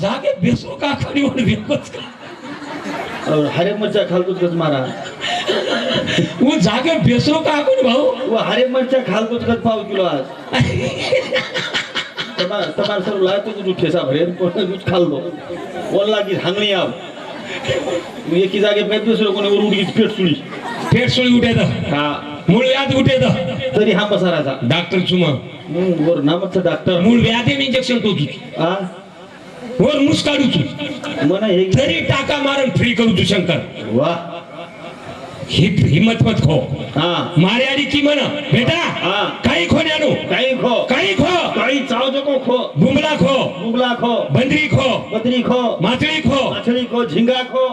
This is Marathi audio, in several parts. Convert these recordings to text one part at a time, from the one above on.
जागे बेसू का खरी म्हणून बेकोच का। और हरे मिरच्या खालतोच कच मारा। वो जागे बेसू का कोण भाऊ। वो हरे मंचा खालतोच कच पाव किलो आज। तमा तमार सर लाय तो तू ठेसा भरेल पण दूध खाल्लो बोलला की हांगणी आव। एकी जागे पेट दुसरं कोणी उडगी पेट सुडी सोळी उठे द हा. मूळ व्याध उठे तरी हा बसाराचा डॉक्टर चुमा. वर नामचं डॉक्टर. मूळ व्याधीन इंजेक्शन तो हा वर मुस काढू तू मना हे तरी टाका मारून फ्री करू तू शंकर. वा. ही हिम्मत मत खो. हा. मारे आडी की म्हण बेटा हा. काही खोन्यानो काही खो. काही खो. काही चाव जको खो. बुमला खो. मुगला खो. बंदरी खो. बदरी खो. मातळी खो. माछली खो. झिंगा खो.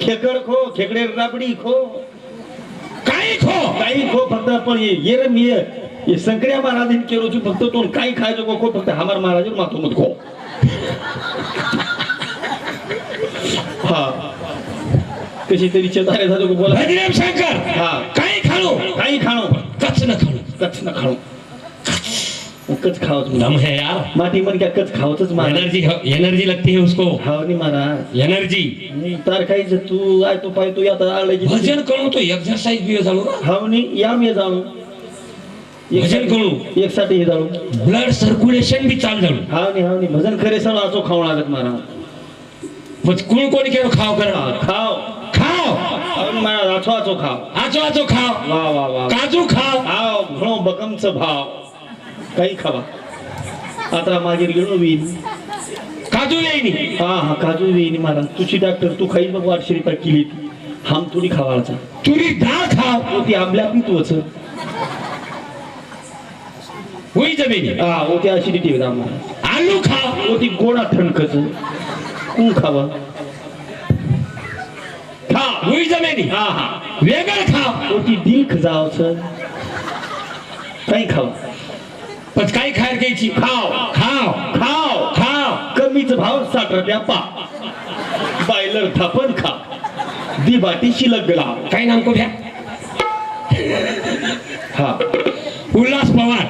खेकड खो. खेकडे राबडी खो. काही खो काही खो फक्त पण ये रे मी ये ये संकड्या महाराजांनी केलो फक्त तो काही खायचो को खो फक्त हमार महाराज माथो मत खो हा. कशी तरी चेतारे झालो बोला? शंकर हा. काही खाणो. काही खाणो. कच न खाणो. कच न खाणो. कच खावच दम है यार. माटी मन क्या कच खावच महाराज एनर्जी एनर्जी लगती है उसको. खाव नाही महाराज एनर्जी तार खायचं तू आय तो पाय तू आता आळलं की भजन करू तो एक्सरसाइज बी जाणू ना. हावनी याम ये जाणू भजन करू. एक साठी हे जाणू ब्लड सर्क्युलेशन बी चाल जाणू हावनी हावनी भजन खरे सण आचो खावं लागत महाराज मग कोण कोणी केलं खाव कर? खाव. खाव. आचो आचो खाव. आचो आचो खाव. वा वा वा. काजू खाव. हाव घणो बकमच भाव. काही खावा. आता मागीर गेलो वीन काजू येईनी. हा हा काजू वीन महाराज तुझी डॉक्टर तू खाई बघ आठशे रुपये किली. हाम थोडी खावायचा तुरी डाळ खाव ती आंबल्या पितोच होई जमिनी. हा ओ ती ऍसिडिटी होता महाराज आलू खा. ओ ती गोडा ठणकच. कोण खावा. खा. होई जमिनी. हा हा. वेगळ खा. ओ ती दिल खजावच. काही खावा. पण काही खायला घ्यायची. खाव खाव खाव खाव. कमीच भाव साठ रुपया पा. बायलर थापण खा. दी बाटी शिलक लाव. काही नाम को घ्या हा. उल्हास पवार.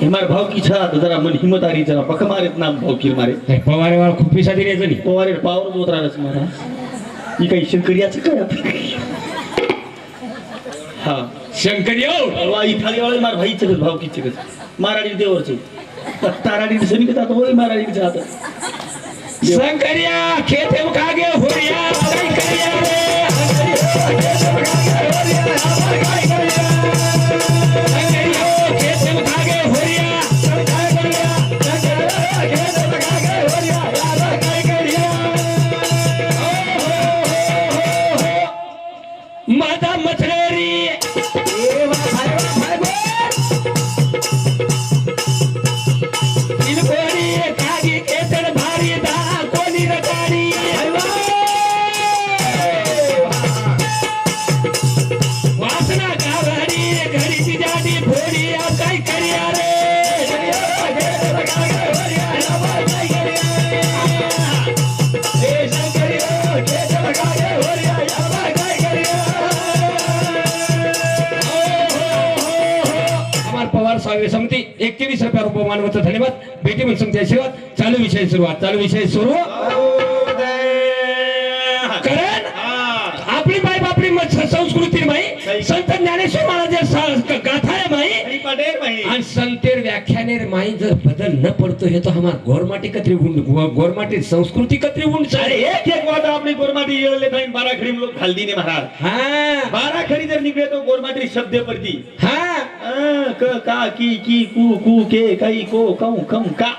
हे मारे भाव की छा जरा मन हिम्मत आरी जरा पक मारेत नाम भाव की मारे पवारे वाला खूप पिसा दिले जणी पवारे पावर होत राहिलाच मला ही काही शंकरियाचं काय आता? हा. शंकर येऊ वा इथाली वाले मार भाई चगत भाव की चगत महाराजी देवरचे ताराडी सनी का होय महाराजी आता. शंकरिया खेत हम खागे होरिया हमार पवार स्वामी समिती एकतीस रुपया रुपये मानवत धन्यवाद. बेटी म्हणून समिती आशीर्वाद. चालू विषय सुरुवात. चालू विषय सुरू. कारण आपली बाई बापली संस्कृती माई. संत ज्ञानेश्वर महाराज गाथा आहे माई. आणि संतेर व्याख्यानेर माई जर बदल न पडतो हे तो हमार गोरमाटी कत्री उंड गो- गोरमाटी संस्कृती कत्री उंड अरे सारे एक एक आपली गोरमाटी येळले बारा खडी लोक खालदी ने महाराज. हा. बारा खडी जर निघले तो गोरमाटी शब्द परती हा. क का की की कू कू के काही को कौ कं का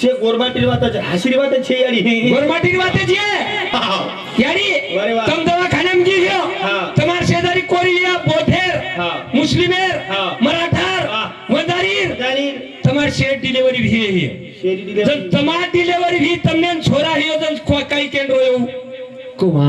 সে গোরবাটির বাত আছে হাসির বাত আছে ইয়ারি গোরবাটির বাত আছে ইয়ারি তম তোমা খানাম কি হিও তোমার সেদারি কোরিয়া বোধের মুসলিমের মারাঠার वंदारीर তোমার শের ডেলিভারি ভি হিও जन तमा डिलीवरी भी तमने छोरा हियो जन कोई केंद्र हो कुमा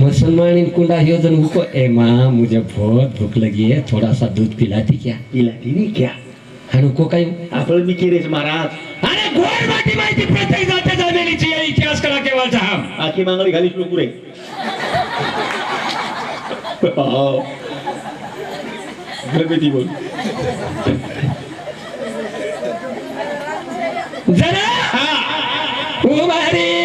मुसलमान कुंडा योजन हुको ए माँ मुझे बहुत भूख लगी है थोड़ा सा दूध पिलाती क्या? तिला तिने क्या? हनुको काय आपलं मी केरेच महाराज. अरे माती माहिती प्रत्येक जाते जमेलीची आहे, इतिहास करा केव्हाचा हा. आखी मांगडी घालीस लोक रे. हो. घरगुती बोल. जरा. उभारी.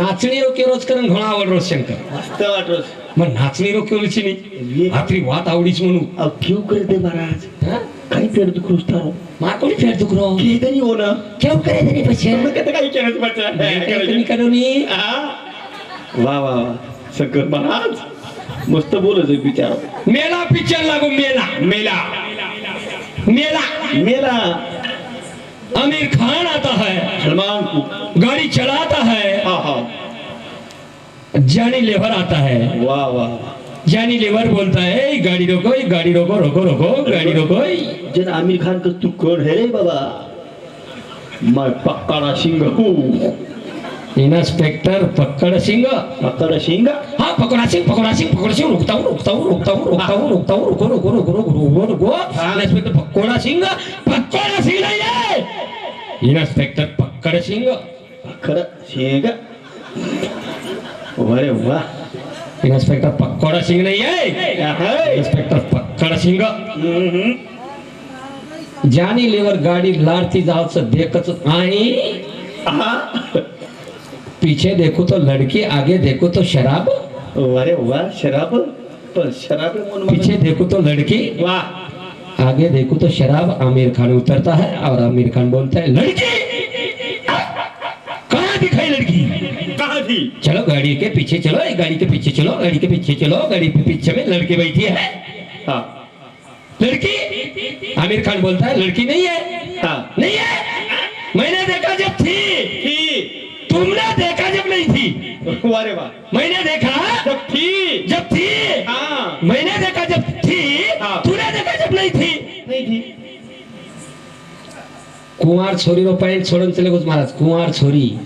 नाचणी रोके रोज करून घोळा आवड रोज शंकर. मस्त वाटत मग नाचणी रोके रोजची नाही रात्री वात आवडीच म्हणू क्यों करते महाराज? हा? काही पेड तू खुशता मा कोणी फेर दुखरो की तरी हो ना. केव करे तरी मग काही केलं कमी करून वा वा वा. शंकर महाराज मस्त बोलत बिचार मेला पिक्चर लागू मेला मेला. मेला. मेला. आमिर खान आता है. सलमान गाड़ी चलाता है हा हा। जानी लेवर आता है। वा वा जानी लेवर बोलता है गाड़ी रोको गाड़ी रोको रोको रोको गाड़ी रोको जन आमिर खान का तू कौन है रे बाबा? मैं पक्का सिंह हूँ। इंस्पेक्टर पकड़ सिंह। पक्का सिंह? हाँ पकड़ा सिंह पकड़ा सिंह पकड़ा सिंह रुकता हूँ रुकता हूँ रुकता हूँ रुकता हूँ रुकता हूँ रुको रुको रुको रुको रुको रुको इंस्पेक्टर पकौड़ा सिंह पकौड़ा सिंह नहीं है इंस्पेक्टर पकड़ सिंह। अरे वाह इंस्पेक्टर पकौड़ा सिंह नहीं है इंस्पेक्टर पकड़ सिंह. जानी लेवर गाडी लाडती जावचं देखच आणि हा. पीछे देखो तो लड़की आगे देखो तो शराब अरे वाह शराब पण शराब पीछे देखो तो लड़की वाह आगे देखो तो शराब आमिर खान उतरता है और आमिर खान बोलता है लड़की थी चलो गाड़ी के पीछे चलो एक गाड़ी के पीछे चलो गाड़ी के पीछे चलो गाड़ी के पीछे में लड़की बैठी है। हाँ। लड़की? आमिर खान बोलता है लड़की नहीं है। हाँ। नहीं है? मैंने देखा जब थी। थी। तुमने देखा जब नहीं थी। अरे वाह। मैंने देखा जब थी। जब थी। हाँ। मैंने देखा जब थी। हाँ। तूने देखा जब नहीं थी। नहीं थी। कुंवार छोरी रो पैंट छोड़न चले गुज महाराज कुंवार छोरी।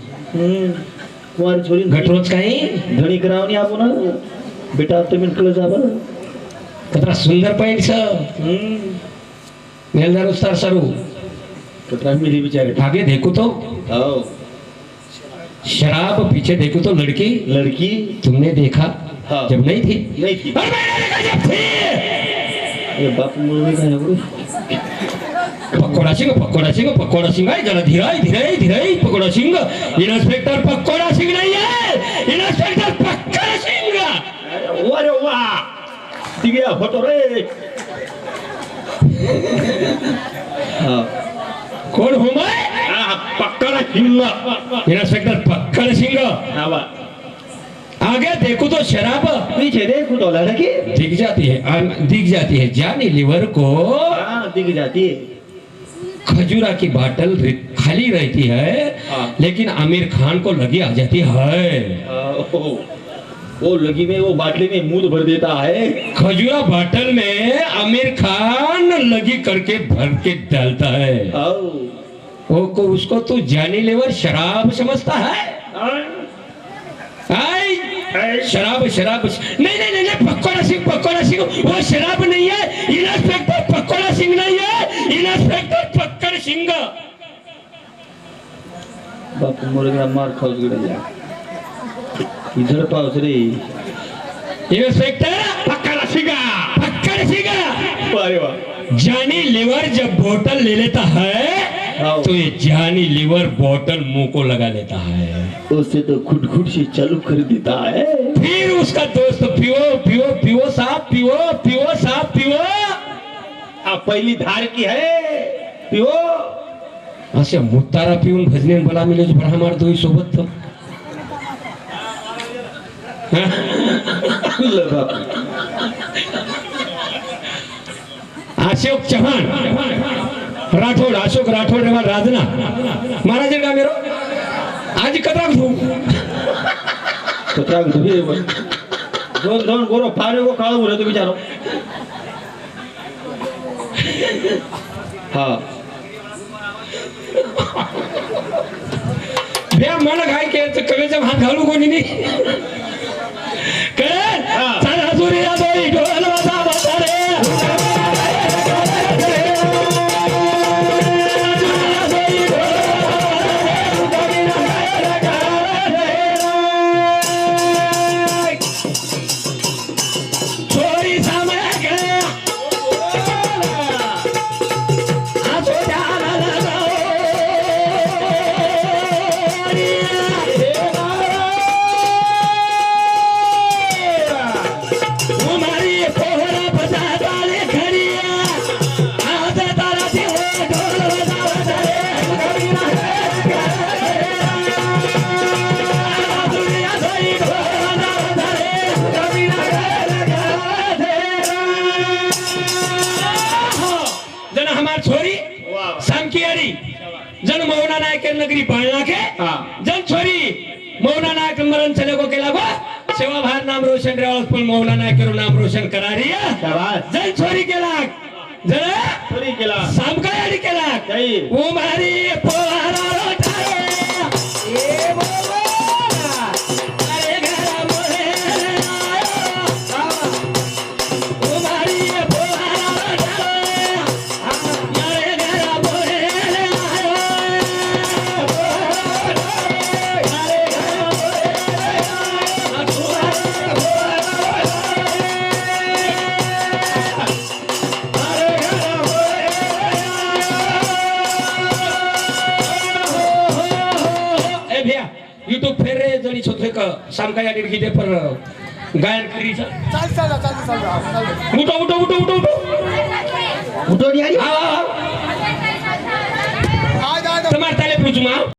कुमार छोरी गटरोज काही? धणी करावनी आपण. बेटा तुम्ही कळ जा बरं. कतरा सुंदर. मेलदार उस्तार सरू. कतरा मिली बिचारे. आगे देखो तो हो. शराब पीछे देखो तो लड़की. लड़की? तुमने देखा? हाँ। जब नहीं थी? नहीं थी. और मैंने देखा जब थी! अरे बाप काय एवढं? पकोड़ा सिंह पकोड़ा सिंह पकोड़ा सिंह आहे जरा धीराई धीराई धीराई पकोड़ा सिंह इंस्पेक्टर पकोड़ा सिंह नहीं है इंस्पेक्टर पकोड़ा सिंह अरे वा रे वा ठीक आहे फोटो रे हा कौन हूं मैं हा, पक्का ना हिंग इंस्पेक्टर पकड़ सिंह हा वा आगे देखो तो शराब पीछे देखो तो लड़की दिख जाती है अन- दिख जाती है जानी लिवर को हाँ दिख जाती है खजूरा की बाटल रि- खाली रहती है हाँ। लेकिन आमिर खान को लगी आ जाती है। ओ, वो लगी में वो बाटली में मुँह भर देता है। खजूरा बॉटल में आमिर खान लगी करके भर के डालता है। आओ, वो को उसको तू जानी लेवर शराब समझता है। आई शराब शराब। नहीं नहीं नहीं पकोड़ा सिंह पकोड़ा सिंह वो शराब नहीं है इंस्पेक्टर पकोड़ा सिंह नहीं है इंस्पेक्टर पक्कड़ सिंह। बापू मोर गया मार खाओ गया इधर पाऊस रे. इंस्पेक्टर पक्कड़ सिंह पक्कड़ सिंह अरे वाह जानी लीवर जब बोतल ले लेता है हाँ। तो ये जानी लीवर बोतल मुँह को लगा लेता है। उससे तो खुट खुट से चालू कर देता है। फिर उसका दोस्त पियो पियो पियो साहब पियो पियो साहब पियो। आप पहली धार की है। पिओ असे मुतारा पिऊन भजने मला मिळेल ब्राह्मण मार सोबत अशोक चव्हाण राठोड अशोक राठोड रेवा राजना महाराज का मेरो? आज कतरा घेऊ कचरा धुवे दोन दोन गोरो फारे गो काळ उरे तो बिचारो. हा. भ्या मला काय केलं? कवेचा भात घालू कोणी? नाही नगरी पालना के हाँ। जन छोरी मौना नायक मरण चले को केला गो सेवा भार नाम रोशन पण मौना नायक रो नाम रोशन करा रिया शाबाश जन छोरी केला जन चोरी केला अरी केला वो मारी युट्यूब फेर रे जणी छोटे क? सामका या डिडकी दे पर गायन करी चाल चाल चाल चाल उठो उठो उठो उठो उठो उठो यार हां हां हां. हां हां हां. हां हां हां